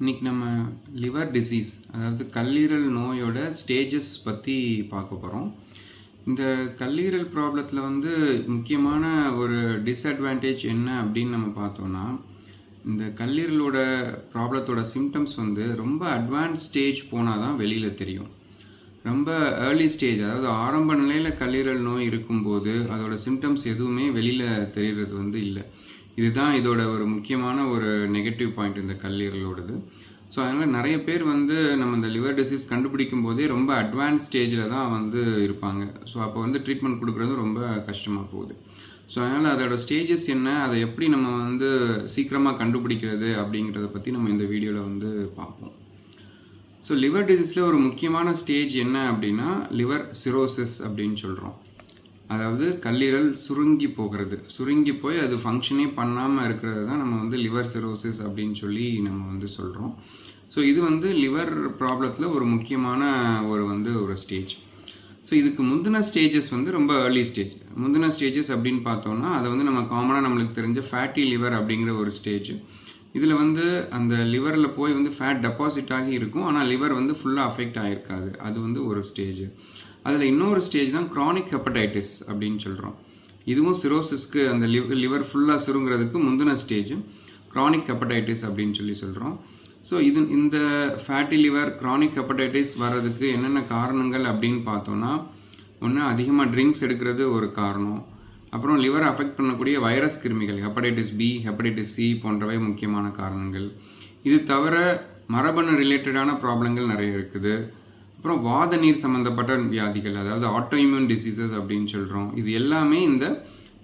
இன்னைக்கு நம்ம liver disease அதாவது கல்லீரல் நோயோட ஸ்டேஜஸ் பற்றி பார்க்க போகிறோம் இந்த கல்லீரல் ப்ராப்ளத்தில் வந்து முக்கியமான ஒரு டிஸ்அட்வான்டேஜ் என்ன அப்படின்னு நம்ம பார்த்தோம்னா இந்த கல்லீரலோட ப்ராப்ளத்தோட சிம்டம்ஸ் வந்து ரொம்ப அட்வான்ஸ் ஸ்டேஜ் போனால் தான் வெளியில் தெரியும். ரொம்ப ஏர்லி ஸ்டேஜ் அதாவது ஆரம்ப நிலையில் கல்லீரல் நோய் இருக்கும்போது அதோட சிம்டம்ஸ் எதுவுமே வெளியில் தெரிகிறது வந்து இல்லை. இதுதான் இதோட ஒரு முக்கியமான ஒரு நெகட்டிவ் பாயிண்ட் இந்த கல்லீரலோடது. ஸோ அதனால் நிறைய பேர் வந்து நம்ம இந்த லிவர் டிசீஸ் கண்டுபிடிக்கும் போதே ரொம்ப அட்வான்ஸ் ஸ்டேஜில் தான் வந்து இருப்பாங்க. ஸோ அப்போ வந்து ட்ரீட்மெண்ட் கொடுக்குறது ரொம்ப கஷ்டமாக போகுது. ஸோ அதனால் அதோட ஸ்டேஜஸ் என்ன அதை எப்படி நம்ம வந்து சீக்கிரமாக கண்டுபிடிக்கிறது அப்படிங்கிறத பற்றி நம்ம இந்த வீடியோவில் வந்து பார்ப்போம். ஸோ லிவர் டிசீஸில் ஒரு முக்கியமான ஸ்டேஜ் என்ன அப்படின்னா லிவர் சிரோசிஸ் அப்படின்னு சொல்கிறோம் அதாவது கல்லீரல் சுருங்கி போகிறது. சுருங்கி போய் அது ஃபங்க்ஷனே பண்ணாமல் இருக்கிறது தான் நம்ம வந்து லிவர் சிரோசிஸ் அப்படின்னு சொல்லி நம்ம வந்து சொல்கிறோம் ஸோ இது வந்து லிவர் ப்ராப்ளத்தில் ஒரு முக்கியமான ஒரு வந்து ஒரு ஸ்டேஜ் ஸோ இதுக்கு முந்தின ஸ்டேஜஸ் வந்து ரொம்ப ஏர்லி ஸ்டேஜ் முந்தின ஸ்டேஜஸ் அப்படின்னு பார்த்தோம்னா அதை வந்து நம்ம காமனாக நம்மளுக்கு தெரிஞ்ச ஃபேட்டி லிவர் அப்படிங்கிற ஒரு ஸ்டேஜ் இதில் வந்து அந்த லிவரில் போய் வந்து ஃபேட் டெபாசிட் ஆகி இருக்கும். ஆனால் லிவர் வந்து ஃபுல்லாக அஃபெக்ட் ஆகிருக்காது அது வந்து ஒரு ஸ்டேஜ் அதில் இன்னொரு ஸ்டேஜ் தான் க்ரானிக் ஹெப்படைட்டிஸ் அப்படின்னு சொல்கிறோம் இதுவும் சிரோசிஸ்க்கு அந்த லிவர் ஃபுல்லாக சுருங்கிறதுக்கு முந்தின ஸ்டேஜ் க்ரானிக் ஹெப்படைட்டிஸ் அப்படின்னு சொல்லி சொல்கிறோம் ஸோ இது இந்த ஃபேட்டி லிவர் க்ரானிக் ஹெப்படைட்டிஸ் வர்றதுக்கு என்னென்ன காரணங்கள் அப்படின்னு பார்த்தோன்னா ஒன்று அதிகமாக ட்ரிங்க்ஸ் எடுக்கிறது ஒரு காரணம். அப்புறம் லிவர் அஃபெக்ட் பண்ணக்கூடிய வைரஸ் கிருமிகள் ஹெப்படைட்டிஸ் பி ஹெப்படைட்டிஸ் சி போன்றவை முக்கியமான காரணங்கள். இது தவிர மரபணு ரிலேட்டடான ப்ராப்ளங்கள் நிறைய இருக்குது. அப்புறம் வாத நீர் சம்மந்தப்பட்ட வியாதிகள் அதாவது ஆட்டோஇம்யூன் டிசீசஸ் அப்படின்னு சொல்கிறோம் இது எல்லாமே இந்த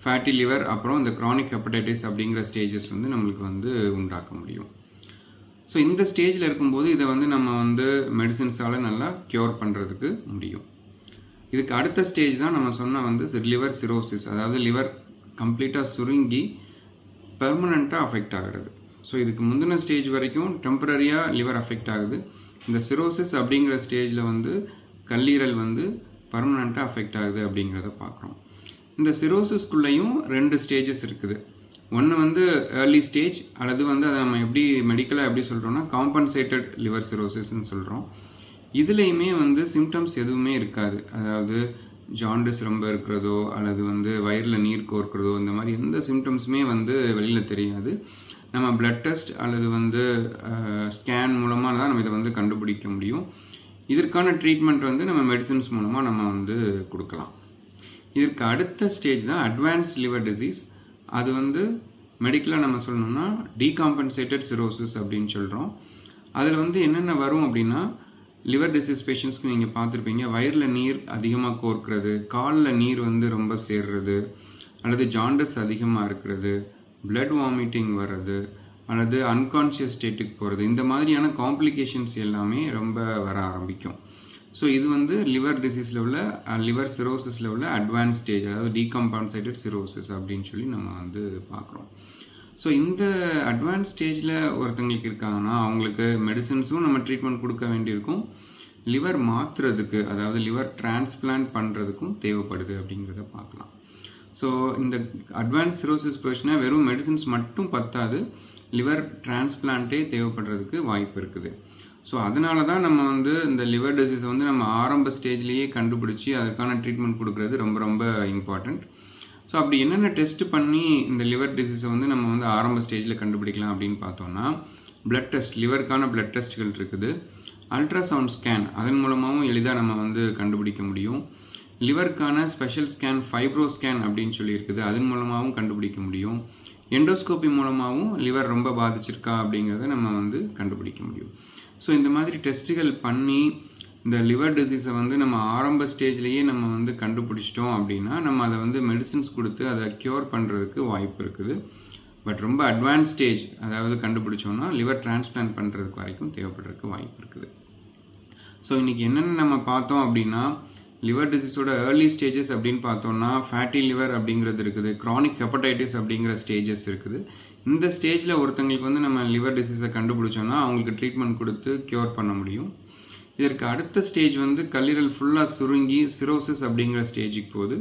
ஃபேட்டி லிவர் அப்புறம் இந்த க்ரானிக் ஹெப்படைட்டிஸ் அப்படிங்கிற ஸ்டேஜஸ் வந்து நம்மளுக்கு வந்து உண்டாக்க முடியும். ஸோ இந்த ஸ்டேஜில் இருக்கும்போது இதை வந்து நம்ம வந்து மெடிசின்ஸால் நல்லா க்யூர் பண்ணுறதுக்கு முடியும். இதுக்கு அடுத்த ஸ்டேஜ் தான் நம்ம சொன்ன வந்து லிவர் சிரோசிஸ் அதாவது லிவர் கம்ப்ளீட்டாக சுருங்கி பெர்மனண்ட்டாக அஃபெக்ட் ஆகிறது. ஸோ இதுக்கு முந்தின ஸ்டேஜ் வரைக்கும் டெம்பரரியாக லிவர் அஃபெக்ட் ஆகுது. இந்த சிரோசிஸ் அப்படிங்கிற ஸ்டேஜில் வந்து கல்லீரல் வந்து பர்மனண்ட்டாக அஃபெக்ட் ஆகுது அப்படிங்கிறத பார்க்குறோம். இந்த சிரோசிஸ்குள்ளேயும் ரெண்டு ஸ்டேஜஸ் இருக்குது. ஒன்று வந்து ஏர்லி ஸ்டேஜ் அல்லது வந்து அதை நம்ம எப்படி மெடிக்கலாக எப்படி சொல்கிறோம்னா காம்பன்சேட்டட் லிவர் சிரோசிஸ்ன்னு சொல்கிறோம் இதுலேயுமே வந்து சிம்டம்ஸ் எதுவுமே இருக்காது. அதாவது ஜாண்டிஸ் ரொம்ப இருக்கிறதோ அல்லது வந்து வயிறில் நீர் கோர்க்கிறதோ இந்த மாதிரி எந்த சிம்டம்ஸுமே வந்து வெளியில் தெரியாது. நம்ம பிளட் டெஸ்ட் அல்லது வந்து ஸ்கேன் மூலமாக தான் நம்ம இதை வந்து கண்டுபிடிக்க முடியும். இதற்கான ட்ரீட்மெண்ட் வந்து நம்ம மெடிசின்ஸ் மூலமாக நம்ம வந்து கொடுக்கலாம். இதற்கு அடுத்த ஸ்டேஜ் தான் அட்வான்ஸ் லிவர் டிசீஸ் அது வந்து மெடிக்கலாக நம்ம சொல்லணும்னா டீகாம்பன்சேட்டட் சிரோசிஸ் அப்படின்னு சொல்கிறோம் அதில் வந்து என்னென்ன வரும் அப்படின்னா லிவர் டிசீஸ் பேஷண்ட்ஸ்க்கு நீங்கள் பார்த்துருப்பீங்க வயிறில் நீர் அதிகமாக கோர்க்கிறது காலில் நீர் வந்து ரொம்ப சேர்றது அல்லது ஜாண்டஸ் அதிகமாக இருக்கிறது பிளட் வாமிட்டிங் வர்றது அல்லது அன்கான்ஷியஸ் ஸ்டேட்டுக்கு போகிறது இந்த மாதிரியான காம்ப்ளிகேஷன்ஸ் எல்லாமே ரொம்ப வர ஆரம்பிக்கும். ஸோ இது வந்து லிவர் டிசீஸில் உள்ள லிவர் சிரோசிஸில் உள்ள அட்வான்ஸ் ஸ்டேஜ் அதாவது டீகம்பான்சேட்டட் சிரோசிஸ் அப்படின்னு சொல்லி நம்ம வந்து பார்க்குறோம். ஸோ இந்த அட்வான்ஸ் ஸ்டேஜில் ஒருத்தங்களுக்கு இருக்காங்கன்னா அவங்களுக்கு மெடிசின்ஸும் நம்ம ட்ரீட்மெண்ட் கொடுக்க வேண்டியிருக்கும். லிவர் மாற்றுறதுக்கு அதாவது லிவர் டிரான்ஸ்பிளான்ட் பண்ணுறதுக்கும் தேவைப்படுது அப்படிங்கிறத பார்க்கலாம். ஸோ இந்த அட்வான்ஸ் சிரோசிஸ் போச்சுன்னா வெறும் மெடிசின்ஸ் மட்டும் பத்தாது. லிவர் டிரான்ஸ்பிளான்ட்டே தேவைப்படுறதுக்கு வாய்ப்பு இருக்குது. ஸோ அதனால தான் நம்ம வந்து இந்த லிவர் டிசீஸை வந்து நம்ம ஆரம்ப ஸ்டேஜ்லேயே கண்டுபிடிச்சி அதுக்கான ட்ரீட்மெண்ட் கொடுக்குறது ரொம்ப ரொம்ப இம்பார்ட்டண்ட் ஸோ அப்படி என்னென்ன டெஸ்ட் பண்ணி இந்த லிவர் டிசீஸை வந்து நம்ம வந்து ஆரம்ப ஸ்டேஜில் கண்டுபிடிக்கலாம் அப்படின்னு பார்த்தோம்னா பிளட் டெஸ்ட் லிவருக்கான பிளட் டெஸ்ட்கள் இருக்குது. அல்ட்ராசவுண்ட் ஸ்கேன் அதன் மூலமாகவும் எளிதாக நம்ம வந்து கண்டுபிடிக்க முடியும். லிவருக்கான ஸ்பெஷல் ஸ்கேன் ஃபைப்ரோ ஸ்கேன் அப்படின்னு சொல்லி இருக்குது அதன் மூலமாகவும் கண்டுபிடிக்க முடியும். எண்டோஸ்கோப்பி மூலமாகவும் லிவர் ரொம்ப பாதிச்சிருக்கா அப்படிங்கிறத நம்ம வந்து கண்டுபிடிக்க முடியும். ஸோ இந்த மாதிரி டெஸ்ட்டுகள் பண்ணி இந்த லிவர் டிசீஸை வந்து நம்ம ஆரம்ப ஸ்டேஜ்லேயே நம்ம வந்து கண்டுபிடிச்சிட்டோம் அப்படின்னா நம்ம அதை வந்து மெடிசின்ஸ் கொடுத்து அதை க்யூர் பண்ணுறதுக்கு வாய்ப்பு இருக்குது. பட் ரொம்ப அட்வான்ஸ் ஸ்டேஜ் அதாவது கண்டுபிடிச்சோன்னா லிவர் டிரான்ஸ்பிளான்ட் பண்ணுறதுக்கு வரைக்கும் தேவைப்படுறதுக்கு வாய்ப்பு இருக்குது. ஸோ இன்றைக்கி என்னென்ன நம்ம பார்த்தோம் அப்படின்னா லிவர் டிசீஸோட ஏர்லி ஸ்டேஜஸ் அப்படின்னு பார்த்தோம்னா ஃபேட்டி லிவர் அப்படிங்கிறது இருக்குது க்ரானிக் ஹெப்படைட்டிஸ் அப்படிங்கிற ஸ்டேஜஸ் இருக்குது. இந்த ஸ்டேஜில் ஒருத்தங்களுக்கு வந்து நம்ம லிவர் டிசீஸை கண்டுபிடிச்சோன்னா அவங்களுக்கு ட்ரீட்மெண்ட் கொடுத்து க்யூர் பண்ண முடியும். இதற்கு அடுத்த ஸ்டேஜ் வந்து கல்லீரல் ஃபுல்லாக சுருங்கி சிரோசிஸ் அப்படிங்கிற ஸ்டேஜுக்கு போகுது.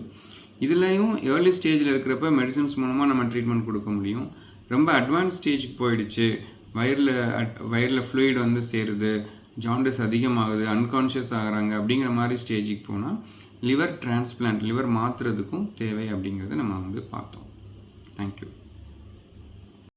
இதுலேயும் ஏர்லி ஸ்டேஜில் இருக்கிறப்ப மெடிசன்ஸ் மூலமாக நம்ம ட்ரீட்மெண்ட் கொடுக்க முடியும். ரொம்ப அட்வான்ஸ் ஸ்டேஜுக்கு போயிடுச்சு. வயரில் வயரில் ஃப்ளூயிட் வந்து சேருது. ஜாண்டிஸ் அதிகமாகுது அன்கான்ஷியஸ் ஆகுறாங்க அப்படிங்கிற மாதிரி ஸ்டேஜுக்கு போனால் லிவர் டிரான்ஸ்பிளான்ட் லிவர் மாற்றுறதுக்கும் தேவை அப்படிங்கிறத நம்ம வந்து பார்த்தோம். தேங்க்யூ